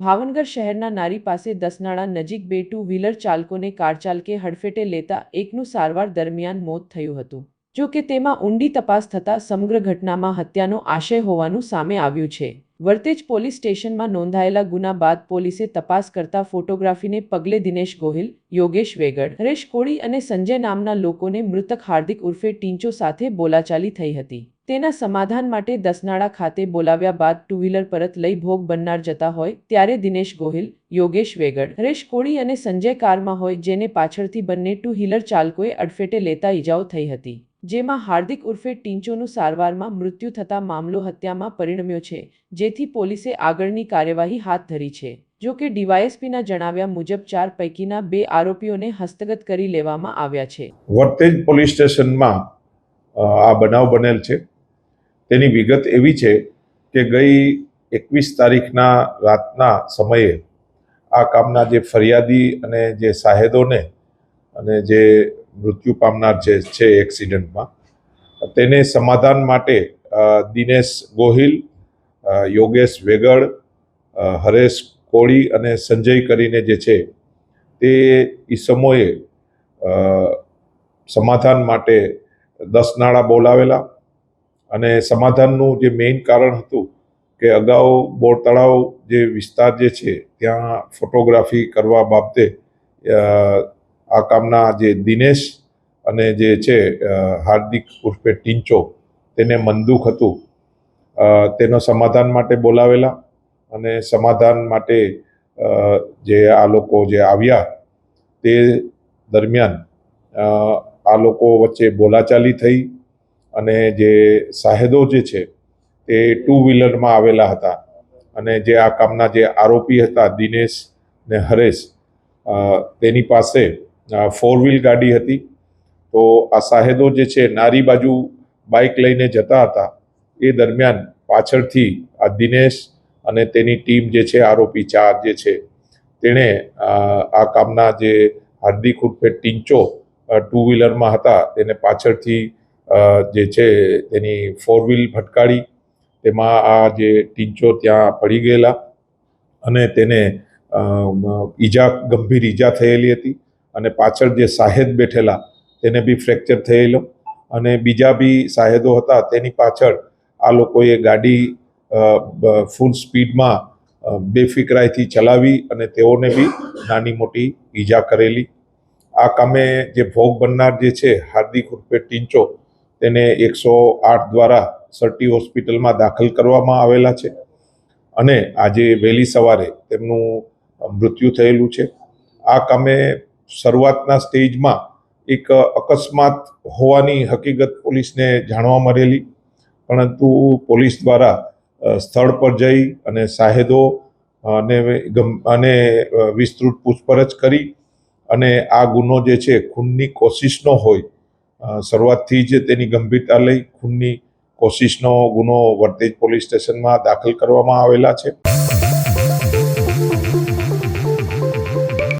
ભાવનગર શહેરના નારી પાસે દસનાળા નજીક બે ટુ વ્હીલર ચાલકોને કાર ચાલકે હડફેટે લેતા એકનું સારવાર દરમિયાન મોત થયું હતું. જો કે તેમાં ઊંડી તપાસ થતાં સમગ્ર ઘટનામાં હત્યાનો આશય હોવાનું સામે આવ્યું છે. વર્તેજ પોલીસ સ્ટેશનમાં નોંધાયેલા ગુના બાદ પોલીસે તપાસ કરતા ફોટોગ્રાફીને પગલે દિનેશ ગોહિલ, યોગેશ વેગડ, હરેશ કોળી અને સંજય નામના લોકોને મૃતક હાર્દિક ઉર્ફે ટીંચો સાથે બોલાચાલી થઈ હતી. તેના સમાધાન માટે દસનાળા ખાતે બોલાવ્યા બાદ ટુ વ્હીલર પરત લઈ ભોગ બનનાર જતા હોય ત્યારે દિનેશ ગોહિલ, યોગેશ વેગડ, હરેશ કોળી અને સંજય કારમાં હોય જેને પાછળથી બંને ટુ વ્હીલર ચાલકોએ અડફેટે લેતા ઈજાઓ થઈ હતી. જેમાં હાર્દિક ઉર્ફે ટીંચોનું સારવારમાં મૃત્યુ થતા મામલો હત્યામાં પરિણમ્યો છે, જેથી પોલીસે આગળની કાર્યવાહી હાથ ધરી છે. જો કે ડીવાયએસપીના જણાવ્યા મુજબ ચાર પૈકીના બે આરોપીઓને હસ્તગત કરી લેવામાં આવ્યા છે. વર્તેજ પોલીસ સ્ટેશનમાં આ બનાવ બનેલ છે. તેની વિગત એવી છે કે ગઈ એકવીસ તારીખના રાતના સમયે આ કામના જે ફરિયાદી અને જે સાહેદોને અને જે મૃત્યુ પામનાર જે છે એક્સિડન્ટમાં, તેને સમાધાન માટે દિનેશ ગોહિલ યોગેશ વેગડ હરેશ કોળી અને સંજય કરીને જે છે, તે ઈસમોએ સમાધાન માટે દસ નાળા બોલાવેલા અને સમાધાનનું જે મેઇન કારણ હતું કે અગાઉ બોર તળાવ જે વિસ્તાર જે છે, ત્યાં ફોટોગ્રાફી કરવા બાબતે આ કામના જે દિનેશ અને જે છે હાર્દિક ઉર્ફે ટીંચો, તેને મનદુખ હતું. તેનો સમાધાન માટે બોલાવેલા અને સમાધાન માટે જે આ લોકો જે આવ્યા તે દરમિયાન આ લોકો વચ્ચે બોલાચાલી થઈ અને જે સાહેદો જે છે તે ટુ વ્હીલરમાં આવેલા હતા. અને જે આ કામના જે આરોપી હતા દિનેશ ને હરેશ તેની પાસે ફોર વ્હીલ ગાડી હતી. તો આ સાહેદો જે છે, નારી બાજુ બાઇક લઈને જતા હતા. એ દરમિયાન પાછળથી આ દિનેશ અને તેની ટીમ જે છે, આરોપી ચાર જે છે, તેણે આ કામના જે હાર્દિક ઉર્ફે ટીંચો ટુ વ્હીલરમાં હતા, તેને પાછળથી જે છે, તેની ફોર વ્હીલ ભટકાડી. તેમાં આ જે ટીંચો ત્યાં પડી ગયેલા અને તેને ઈજા, ગંભીર ઈજા થયેલી હતી. અને પાછળ જે સાહેદ બેઠેલા, તેને બી ફ્રેક્ચર થયેલો. અને બીજા બી સાહેદો હતા, તેની પાછળ આ લોકોએ ગાડી ફૂલ સ્પીડમાં બેફિકરાઈથી ચલાવી અને તેઓને બી નાની મોટી ઈજા કરેલી. આ કામે જે ભોગ બનનાર જે છે, હાર્દિક ઉર્ફે ટિંચો, તેને એકસો આઠ દ્વારા સરટી હોસ્પિટલમાં દાખલ કરવામાં આવેલા છે. અને આજે વહેલી સવારે તેમનું મૃત્યુ થયેલું છે. આ કામે શરૂઆતના સ્ટેજમાં એક અકસ્માત હોવાની હકીકત પોલીસને જાણવા મળેલી. પરંતુ પોલીસ દ્વારા સ્થળ પર જઈ અને સાહેદો અને અને વિસ્તૃત પૂછપરછ કરી અને આ ગુનો જે છે ખૂનની કોશિશનો હોય શરૂઆતથી જ તેની ગંભીરતા લઈ ખૂનની કોશિશનો ગુનો વર્તેજ પોલીસ સ્ટેશનમાં દાખલ કરવામાં આવેલા છે.